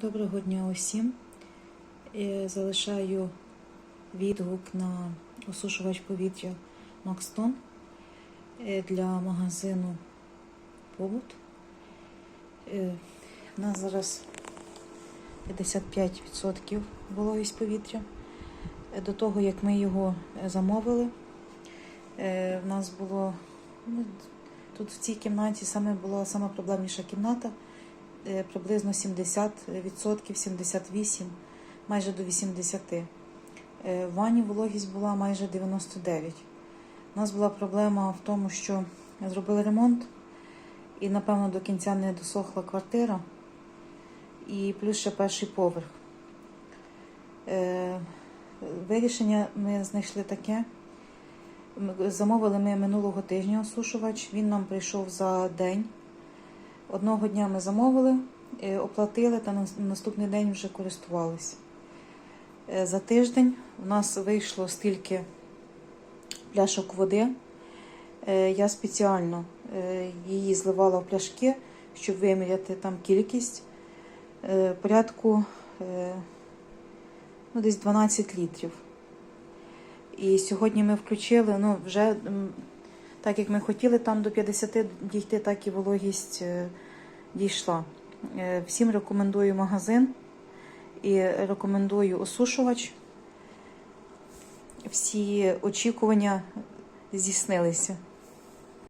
Доброго дня усім. Е, Залишаю відгук на осушувач повітря Макстон е, для магазину Побут. Е, У нас зараз 55% вологість повітря. Е, До того, як ми його е, замовили, е, в нас було ну, тут в цій кімнаті саме була сама проблемніша кімната е, приблизно 70%, 78%, майже до 80%. Е, В ванні вологість була майже 99%. У нас була проблема в тому, що зробили ремонт, і, напевно, до кінця не досохла квартира, і плюс ще перший поверх. Е, Вирішення ми знайшли таке. Замовили ми минулого тижня осушувач, він нам прийшов за день. Одного дня ми замовили, е, оплатили та на наступний день вже користувалися. Е, За тиждень у нас вийшло стільки пляшок води. Е, Я спеціально її зливала в пляшки, щоб виміряти там кількість порядку ну, десь 12 літрів. І сьогодні ми включили, ну, вже так як ми хотіли там до 50 дійти, так і вологість е, дійшла. Е, Всім рекомендую магазин і рекомендую осушувач. Всі очікування здійснилися.